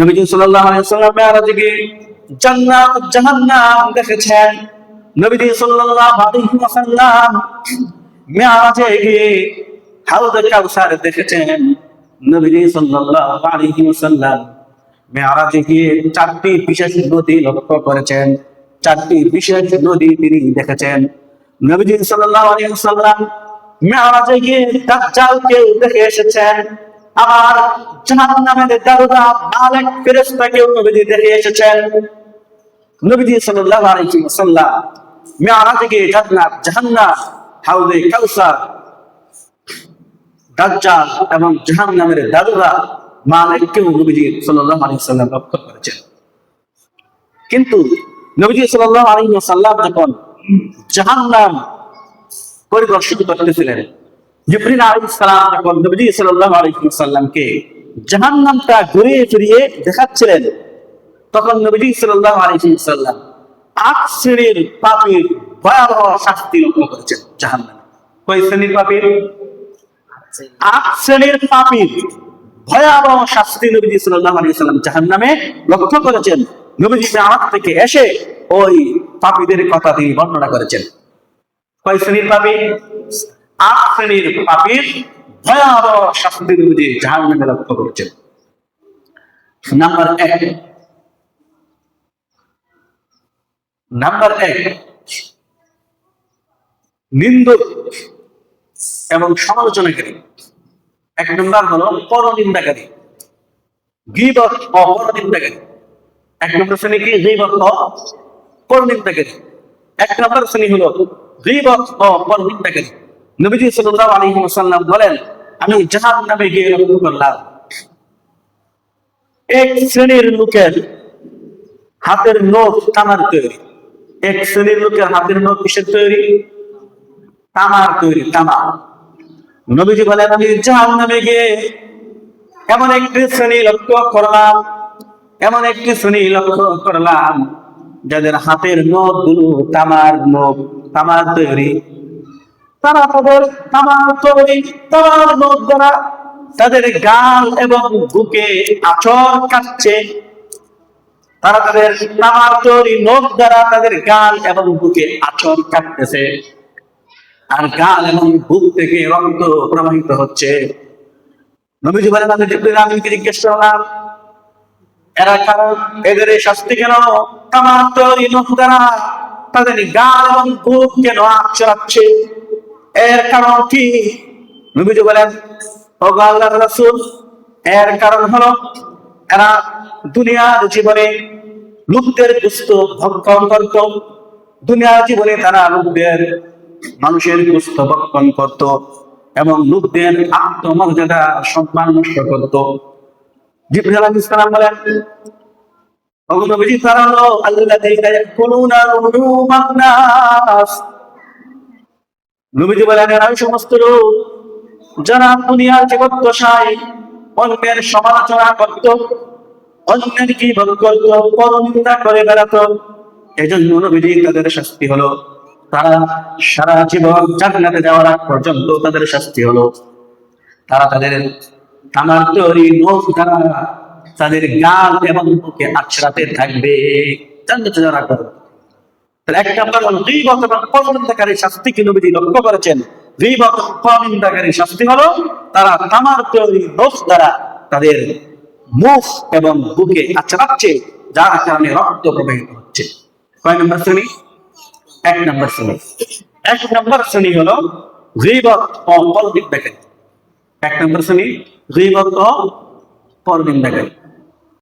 নবীজি সাল্লাল্লাহু আলাইহি ওয়াসাল্লাম মেরাজে গিয়ে জান্নাত, জাহান্নাম দেখেছেন। নবীজি সাল্লাল্লাহু আলাইহি ওয়াসাল্লাম মেরাজে গিয়ে হাউদ কাউসার দেখেছেন। নবীজি সাল্লাল্লাহু আলাইহি ওয়াসাল্লাম মেরাজে গিয়ে চারটি বিশেষ নদী লক্ষ্য করেছেন। চারটি বিশেষ নদী তিনি দেখেছেন। নবীজি সাল্লাল্লাহু আলাইহি ওয়াসাল্লাম মেরাজে গিয়ে দাজ্জালকে দেখে এসেছেন। আবার জাহান্নামের দারুদা মালিক ফেরেশতাকেও নবীজি দেখে এসেছেন। নবীজি সাল্লাল্লাহু আলাইহি ওয়াসাল্লাম মেরাজে গিয়ে জান্নাত, জাহান্নাম হাউদে কাউসার, দাজ্জাল এবং জাহান্নামের দারুদা মালিককেও নবীজি সাল্লাল্লাহু আলাইহি ওয়াসাল্লাম লক্ষ্য করেছেন। কিন্তু নবীজি সাল্লাল্লাহু আলাইহি ওয়াসাল্লাম যখন জাহান্নাম পরিদর্শন করতেছিলেন জিবরিল আলাইহিস সালাম সাল্লাল্লাহু আলাইহি ওয়াসাল্লামকে জাহান্নামটা ঘুরিয়ে ফিরিয়ে দেখাচ্ছিলেন। তখন সাল্লাল্লাহু আলাইহি ওয়াসাল্লাম আট শ্রেণির ভয়াবহ শাস্তি লক্ষ্য করেছেন জাহান্নামে। কয় শ্রেণির আট শ্রেণির ভয়াবহ শাস্তি সাল্লাল্লাহু আলাইহি ওয়াসাল্লাম জাহান্নামে লক্ষ্য করেছেন। নবীজি মেরাজ থেকে এসে ওই পাপীদের কথা তিনি বর্ণনা করেছেন। কয় শ্রেণির পাপী আট শ্রেণির পাপীর ভয়াবহ শাস্তি নবীজি জাহান্নামে লক্ষ্য করেছেন। নাম্বার এক। নাম্বার এক, নিন্দক এবং সমালোচনাকারী। এক নম্বর হলো পরনিন্দাকারী। গিবত ও পরনিন্দাকারী। এক নম্বর শ্রেণি কি? গিবত পরনিন্দাকারী। এক নম্বর শ্রেণি হলো গিবত ও পরনিন্দাকারী। নবীজি বলেন, আমি গিয়ে করলাম। এক শ্রেণির লোকের হাতের নখ তামার তৈরি। এক শ্রেণির লোকের হাতের নখ কিসের তৈরি? তামার তৈরি, তামা। নবীজি বলেন, আমি জাহান নামে গিয়ে এমন একটি শ্রেণি লক্ষ্য করলাম, এমন একটি শ্রেণি লক্ষ্য করলাম, যাদের হাতের নখগুলো তামার নখ, তামার তৈরি। তারা তাদের তামার তৈরি তামার নখ দ্বারা তাদের গাল এবং বুকে আচর কাটছে। তারা তাদের তামার তৈরি দ্বারা তাদের গাল এবং বুকে আচর কাটতেছে। আর গাল এবং বুক থেকে রক্ত প্রবাহিত হচ্ছে। নবীজি বলেন, আমি জিজ্ঞেস করলাম, এরা কারণ এদের শাস্তি কেন? তামার তৈরি নখ দ্বারা তাদের গাল এবং বুক কেন আচরাচ্ছে এর কারণ কি? নবীজি বলেন ও আল্লাহ রাসূল, এর কারণ হলো এরা দুনিয়ার জীবনে লোকদের দুস্থ ভক্ষণ করত। দুনিয়ার জীবনে তারা লোকদের, মানুষের দুস্থ ভক্ষণ করত এবং লোকদের আত্মমর্যাদা, সম্মান নষ্ট করত। জিব্রাইল আলাইহিস সালাম বলেন অগণবিধি তারা হলো নাস। নবীজি বলেন ওই সমস্ত লোক যারা দুনিয়ার জীবদ্দশায় অন্যের সমালোচনা করত, অন্যের কি করত, পরনিন্দা করে বেড়াতো, এজন্য নবীজি তাদের শাস্তি হলো। তারা সারা জীবন জান্নাতে যাওয়ার আগ পর্যন্ত তাদের শাস্তি হলো। তারা তাদের তামার তৈরি নখ দ্বারা তাদের গাল এবং মুখে আছড়াতে থাকবে। জান্নাতে যাওয়ার আগ পর্যন্ত। এক নম্বর হল গীবত এবং কারণে রক্ত প্রবাহিত হচ্ছে। কয় নম্বর শ্রেণি? এক নম্বর শ্রেণি। এক নম্বর শ্রেণি হলো গীবত ও পরনিন্দাকারী এক শ্রেণি গীবত ও পরনিন্দাকারী